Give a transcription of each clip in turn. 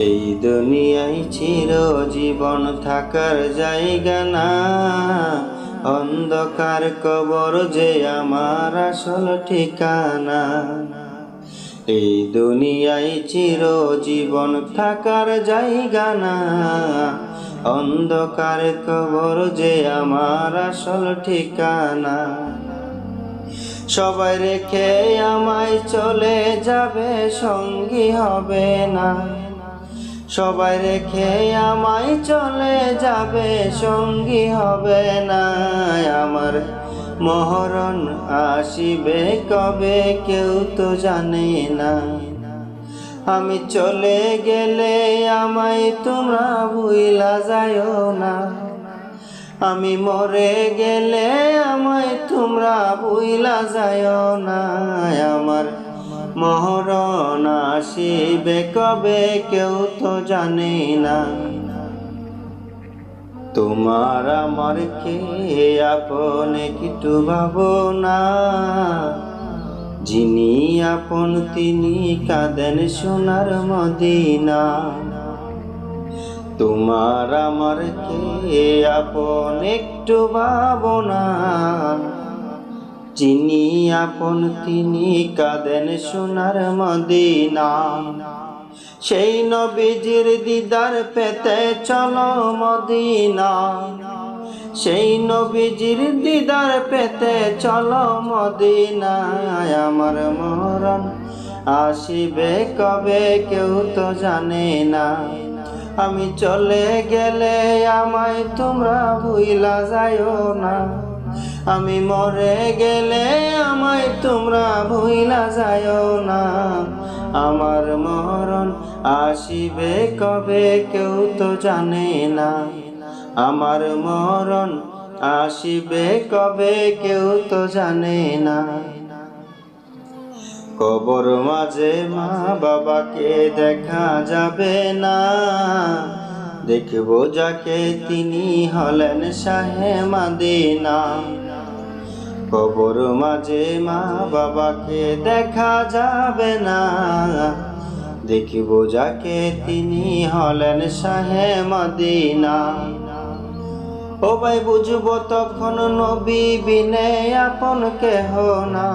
এই দুনিয়ায় চির জীবন থাকার জায়গা না। অন্ধকার কবর যে আমার আসল ঠিকানা। এই দুনিয়ায় চির জীবন থাকার জায়গা না। অন্ধকার কবর যে আমার আসল ঠিকানা। সবাই রেখে আমায় চলে যাবে, সঙ্গী হবে না। সবাই রেখে আমায় চলে যাবে, সঙ্গী হবে না। আমার মহরণ আসিবে কবে কেউ তো জানে না। আমি চলে গেলে আমায় তোমরা ভুইলা যায়ও না। আমি মরে গেলে আমায় তোমরা ভুইলা যায়ও না। আমার মহরণ আসিবে কবে কেউ তো জানে না। তোমার আমার কে আপন একটু ভাবনা? যিনি আপন তিনি কাঁদেন সোনার মদিনা। তোমার আমার কে আপন একটু ভাবনা? যিনি আপন তিনি কাঁদেন সোনার মদিনা। সেই নবীজির দিদার পেতে চলো মদিনা। সেই নবীজির দিদার পেতে চলো মদিনায় আমার মরণ আসিবে কবে কেউ তো জানে না। আমি চলে গেলে আমায় তোমরা ভুইলা যাইও না। আমি মরে গেলে আমায় তোমরা ভুইলা যাইও না। আমার মরণ আসিবে কবে কেউ তো জানে না। আমার মরণ আসিবে কবে কেউ তো জানে না। কবর মাঝে মা বাবাকে দেখা যাবে না। দেখব যাকে তিনি হলেন শাহে মাদিনা। কবর মাঝে মা বাবাকে দেখা যাবে না। দেখিব যাকে তিনি হলেন শাহে মদিনা। ও ভাই, বুঝব তখন নবী বিনে আপন কেহ না।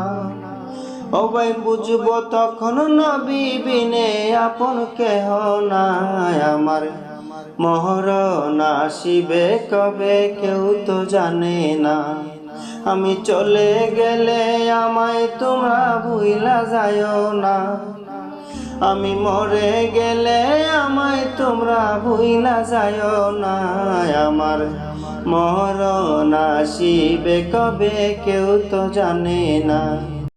ও ভাই, বুঝব তখন নবী বিনে আপন কেহ না। আমার মহরণ আসিবে কবে কেউ তো জানে না। আমি চলে গেলে আমায় তোমরা ভুইলা যায় না। আমি মরে গেলে আমায় তোমরা ভুইলা যায় না। আমার মরণ আসিবে কবে কেউ তো জানে না।